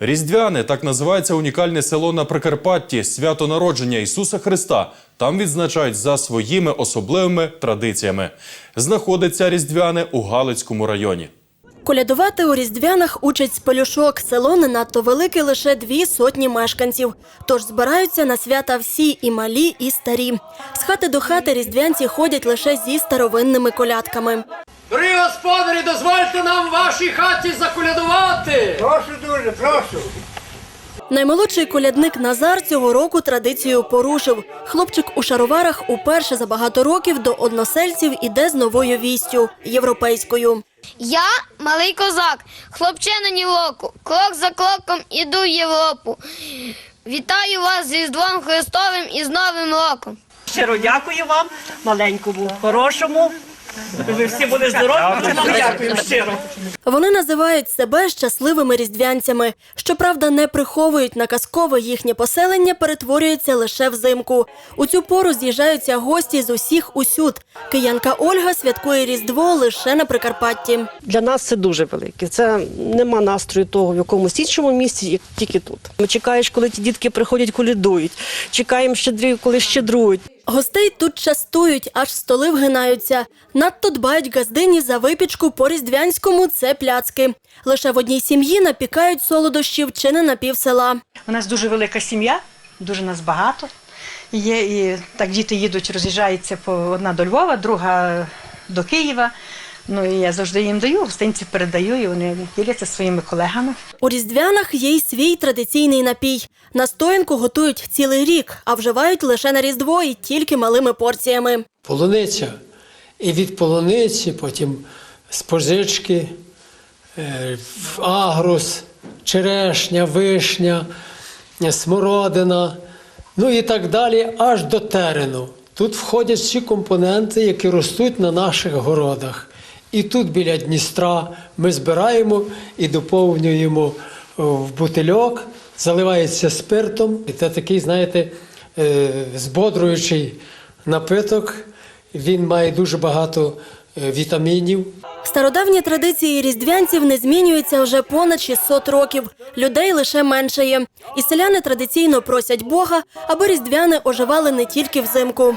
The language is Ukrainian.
Різдвяне так називається унікальне село на Прикарпатті, свято народження Ісуса Христа. Там відзначають за своїми особливими традиціями. Знаходиться Різдвяне у Галицькому районі. Колядувати у Різдвянах учать з пелюшок. Село не надто велике, лише дві сотні мешканців. Тож збираються на свята всі, і малі, і старі. З хати до хати різдвянці ходять лише зі старовинними колядками. Дорогі господарі, дозвольте нам в вашій хаті заколядувати. Прошу дуже, прошу. Наймолодший колядник Назар цього року традицію порушив. Хлопчик у шароварах уперше за багато років до односельців іде з новою вістю європейською. Я малий козак, хлопчина ні в оку, за кроком іду в Європу. Вітаю вас з Різдвом Христовим і з Новим роком. Щиро дякую вам, маленькому, хорошому. Ви всі були здорові. Ми дякуємо щиро. Вони називають себе щасливими різдвянцями. Щоправда, не приховують на казкове їхнє поселення перетворюється лише взимку. У цю пору з'їжджаються гості з усіх усюд. Киянка Ольга святкує Різдво лише на Прикарпатті. Для нас це дуже велике. Це нема настрою того в якомусь іншому місці, як тільки тут. Ми чекаєш, коли ті дітки приходять, колядують. Чекаємо щедрів, коли щедрують. Гостей тут частують, аж столи вгинаються. Надто дбають газдині за випічку по різдвянському це пляцки. Лише в одній сім'ї напікають солодощів чи не на пів села. У нас дуже велика сім'я, дуже нас багато. Є і так діти їдуть, роз'їжджаються по одна до Львова, друга до Києва. Ну і я завжди їм даю, гостинці передаю, і вони діляться своїми колегами. У різдвянах є й свій традиційний напій. Настоянку готують цілий рік, а вживають лише на різдво і тільки малими порціями. Полуниця. І від полуниці, потім з позички, е, агрус, черешня, вишня, смородина, ну і так далі, аж до терену. Тут входять всі компоненти, які ростуть на наших городах. І тут біля Дністра ми збираємо і доповнюємо е, в бутильок, заливається спиртом. І це такий, знаєте, е, збодруючий напиток. Він має дуже багато е, вітамінів. Стародавні традиції різдвянців не змінюються вже понад 600 років. Людей лише меншає. І селяни традиційно просять Бога, аби різдвяни оживали не тільки взимку.